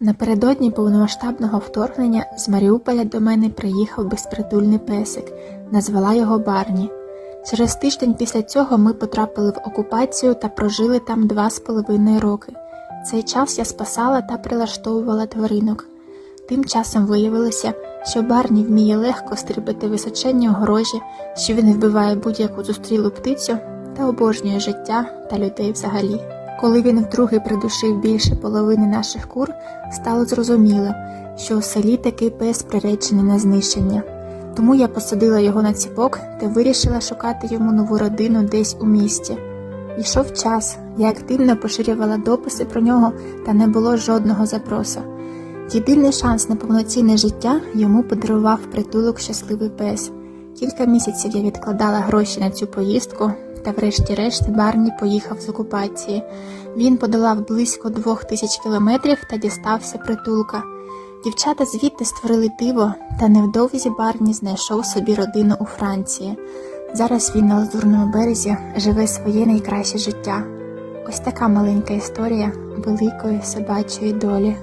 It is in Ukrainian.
Напередодні повномасштабного вторгнення з Маріуполя до мене приїхав безпритульний песик, назвала його Барні. Через тиждень після цього ми потрапили в окупацію та прожили там два з половиною роки. Цей час я спасала та прилаштовувала тваринок. Тим часом виявилося, що Барні вміє легко стрибати височенні огорожі, що він вбиває будь-яку зустрілу птицю та обожнює життя та людей взагалі. Коли він вдруге придушив більше половини наших кур, стало зрозуміло, що у селі такий пес приречений на знищення. Тому я посадила його на ціпок та вирішила шукати йому нову родину десь у місті. Йшов час, я активно поширювала дописи про нього, та не було жодного запросу. Єдиний шанс на повноцінне життя йому подарував притулок щасливий пес. Кілька місяців я відкладала гроші на цю поїздку, та врешті-решт Барні поїхав з окупації. Він подолав близько двох тисяч кілометрів та дістався притулка. Дівчата звідти створили диво, та невдовзі Барні знайшов собі родину у Франції. Зараз він на лазурному березі живе своє найкраще життя. Ось така маленька історія великої собачої долі.